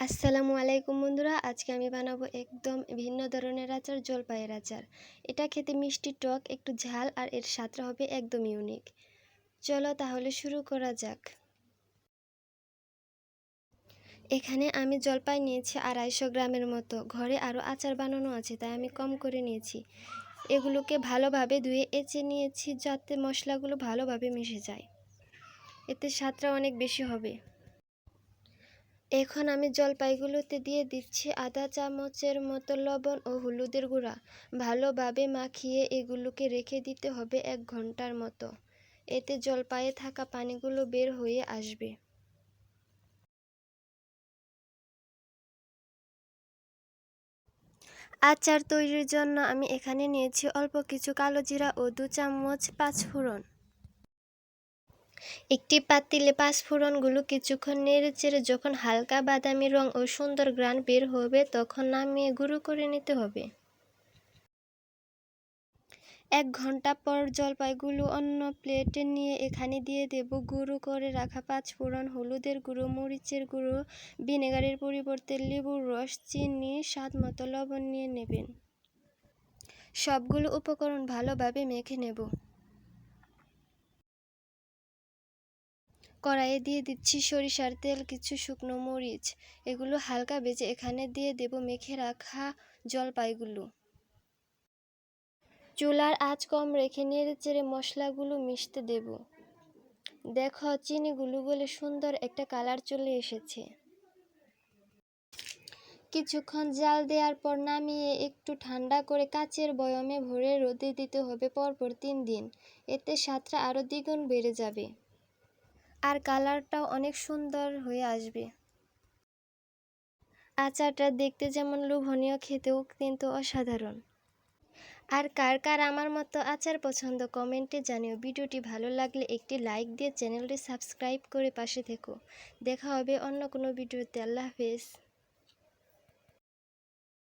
আসসালামু আলাইকুম বন্ধুরা, আজকে আমি বানাবো একদম ভিন্ন ধরনের আচার, জলপাইয়ের আচার। এটা খেতে মিষ্টি টক, একটু ঝাল আর এর স্বাদটা হবে একদম ইউনিক চলো তাহলে শুরু করা যাক। এখানে আমি জলপাই নিয়েছি আড়াইশো গ্রামের মতো। ঘরে আরও আচার বানানো আছে, তাই আমি কম করে নিয়েছি। এগুলোকে ভালোভাবে ধুয়ে এঁচে নিয়েছি যাতে মশলাগুলো ভালোভাবে মিশে যায়। এতে স্বাদটা অনেক বেশি হবে। এখন আমি জলপাইগুলোতে দিয়ে দিচ্ছি আধা চামচের মতো লবণ ও হলুদের গুঁড়া। ভালোভাবে মাখিয়ে এগুলোকে রেখে দিতে হবে এক ঘণ্টার মতো। এতে জলপাইয়ে থাকা পানিগুলো বের হয়ে আসবে। আচার তৈরির জন্য আমি এখানে নিয়েছি অল্প কিছু কালো জিরা ও দু চামচ পাঁচফোড়ন। একটি পাতিলে পাঁচফোড়নগুলো কিছুক্ষণ নেড়ে চেড়ে যখন হালকা বাদামি রং ও সুন্দর গ্রান বের হবে, তখন নামিয়ে গুঁড়ো করে নিতে হবে। এক ঘণ্টা পর জলপাইগুলো অন্য প্লেটে নিয়ে এখানে দিয়ে দেব গুঁড়ো করে রাখা পাঁচফোড়ন হলুদের গুঁড়ো, মরিচের গুঁড়ো, ভিনেগারের পরিবর্তে লেবুর রস, চিনি, স্বাদ মতো লবণ নিয়ে নেবেন। সবগুলো উপকরণ ভালোভাবে মেখে নেব। কড়াইয়ে দিয়ে দিচ্ছি সরিষার তেল, কিছু শুকনো মরিচ। এগুলো হালকা ভেজে এখানে দিয়ে দেব মেখে রাখা জলপাইগুলো। চুলার আঁচ কম রেখে নেড়ে চেড়ে মশলাগুলো মিশতে দেব। দেখো, চিনিগুলো বলে সুন্দর একটা কালার চলে এসেছে। কিছুক্ষণ জাল দেওয়ার পর নামিয়ে একটু ঠান্ডা করে কাচের বয়মে ভরে রোদে দিতে হবে পরপর তিন দিন। এতে স্বাদটা আরও দ্বিগুণ বেড়ে যাবে। আর কালারটাও অনেক সুন্দর হয়ে আসবে। আচারটা দেখতে যেমন লোভনীয়, খেতেও কিন্তু অসাধারণ। আর কার কার আমার মতো আচার পছন্দ কমেন্টে জানিও। ভিডিওটি ভালো লাগলে একটি লাইক দিয়ে চ্যানেলটি সাবস্ক্রাইব করে পাশে থেকো। দেখা হবে অন্য কোনো ভিডিওতে। আল্লাহ হাফেজ।